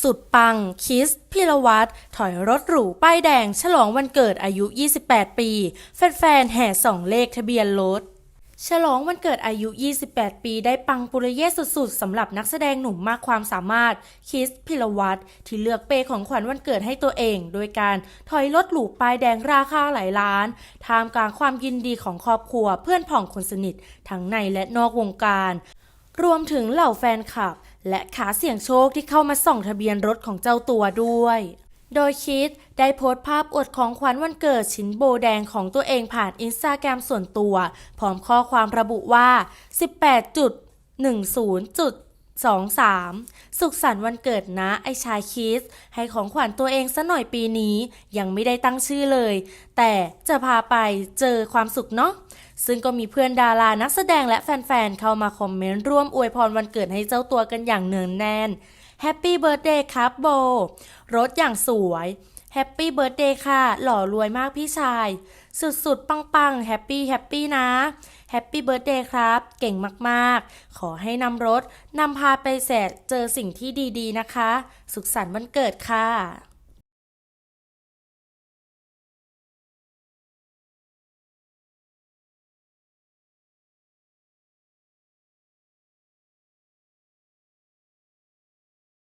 สุดปัง คิส พิรวัตรถอยรถหรูป้ายแดง ฉลองวันเกิดอายุ 28 ปี แฟนๆ แห่ส่องเลขทะเบียนรถฉลองวันเกิดอายุ 28 ปีได้ปังปุริเย่สุดๆสำหรับนักแสดงหนุ่มมากความสามารถ คิสพิรวัตรที่เลือกเปยของขวัญวันเกิดให้ตัวเอง โดยการถอยรถหรูป้ายแดงราคาหลายล้านท่ามกลางความยินดีของครอบครัวเพื่อนพ้องคนสนิท ทั้งในและนอกวงการ รวมถึงเหล่าแฟนคลับ และขาเสี่ยงโชคที่เข้ามาส่องทะเบียนรถของเจ้าตัวด้วย โดยคิดได้โพสต์ภาพอวดของขวัญวันเกิดชิ้นโบแดงของตัวเองผ่านอินสตาแกรมส่วนตัว พร้อมข้อความระบุว่า 18.10 2 3สุขสันต์วันเกิดนะไอชายคิส ให้ของขวัญตัวเองซะหน่อยปีนี้ ยังไม่ได้ตั้งชื่อเลย แต่จะพาไปเจอความสุขเนาะซึ่งก็มีเพื่อนดารานักแสดงและแฟนๆ เข้ามาคอมเมนต์ร่วมอวยพรวันเกิดให้เจ้าตัวกันอย่างเนืองแน่นแฮปปี้เบิร์ดเดย์ครับโบรถอย่างสวย แฮปปี้เบิร์ดเดย์ค่ะ หล่อรวยมากพี่ชาย สุดๆ ปังๆ แฮปปี้แฮปปี้นะ แฮปปี้เบิร์ดเดย์ครับ เก่งมากๆ ขอให้นำรถนำพาไปแสดเจอสิ่งที่ดีๆนะคะ สุขสันต์วันเกิดค่ะ